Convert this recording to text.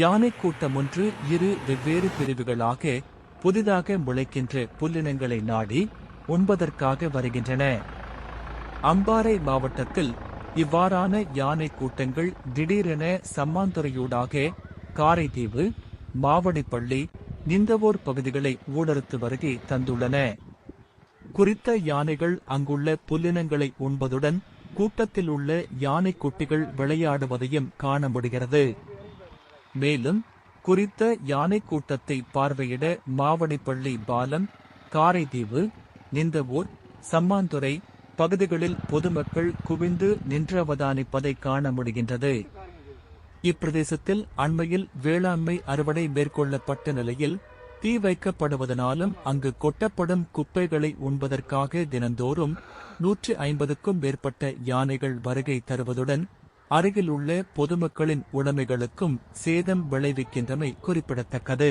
யானை கூட்டம் ஒன்று இரு வெவ்வேறு பிரிவுகளாக புதிதாக முளைக்கின்ற புல்லினங்களை நாடி உண்பதற்காக வருகின்றன. அம்பாறை மாவட்டத்தில் இவ்வாறான யானை கூட்டங்கள் திடீரென சம்மாந்துறையூடாக காரைதீவு மாவடிப்பள்ளி நிந்தவோர் பகுதிகளை ஊடறுத்து வருகை தந்துள்ளன. குறித்த யானைகள் அங்குள்ள புல்லினங்களை உண்பதுடன் கூட்டத்தில் உள்ள யானை குட்டிகள் விளையாடுவதையும் காண முடிகிறது. மேலும் குறித்த யானை கூட்டத்தை பார்வையிட மாவடிப்பள்ளி பாலம் காரைதீவு நிந்தவூர் சம்மாந்துறை பகுதிகளில் பொதுமக்கள் குவிந்து நின்று அவதானிப்பதை காண முடிகின்றது. இப்பிரதேசத்தில் அண்மையில் வேளாண்மை அறுவடை மேற்கொள்ளப்பட்ட நிலையில் தீ வைக்கப்படுவதனாலும் அங்கு கொட்டப்படும் குப்பைகளை உண்பதற்காக தினந்தோறும் நூற்று ஐம்பதுக்கும் மேற்பட்ட யானைகள் வருகை தருவதுடன் அருகில் உள்ள பொதுமக்களின் உடைமைகளுக்கும் சேதம் விளைவிக்கின்றமை குறிப்பிடத்தக்கது.